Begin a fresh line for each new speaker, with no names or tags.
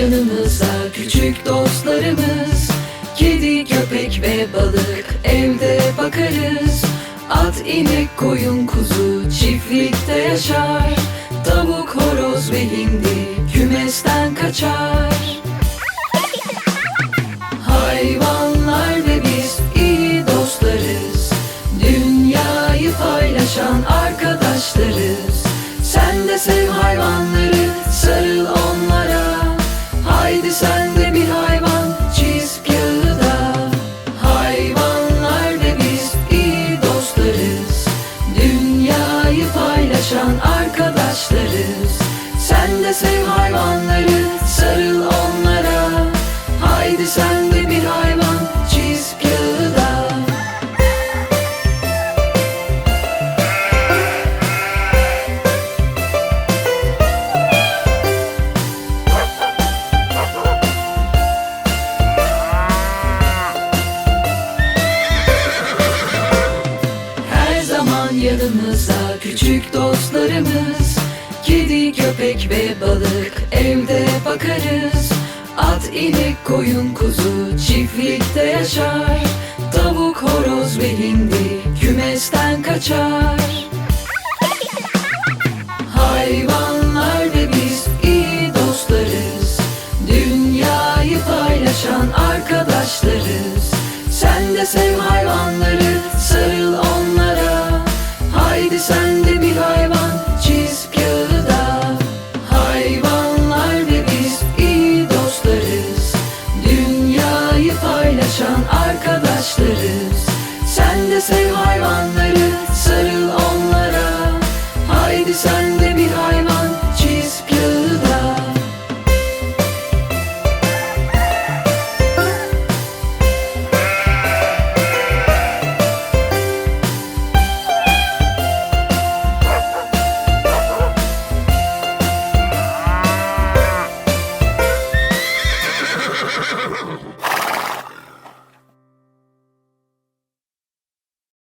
yanımızda küçük dostlarımız. Kedi, köpek ve balık evde bakarız. At, inek, koyun, kuzu çiftlikte yaşar. Tavuk, horoz ve hindi kümesten kaçar. Hayvanlar ve biz iyi dostlarız. Dünyayı paylaşan arkadaşlarız. Sen de sev hayvanları, zaman yanımızda küçük dostlarımız. Kedi, köpek ve balık evde bakarız. At, inek, koyun, kuzu çiftlikte yaşar. Tavuk, horoz ve hindi kümesten kaçar çalışan arkadaşlarız. Sen de sev hayvanları, sarıl onlara. Haydi sen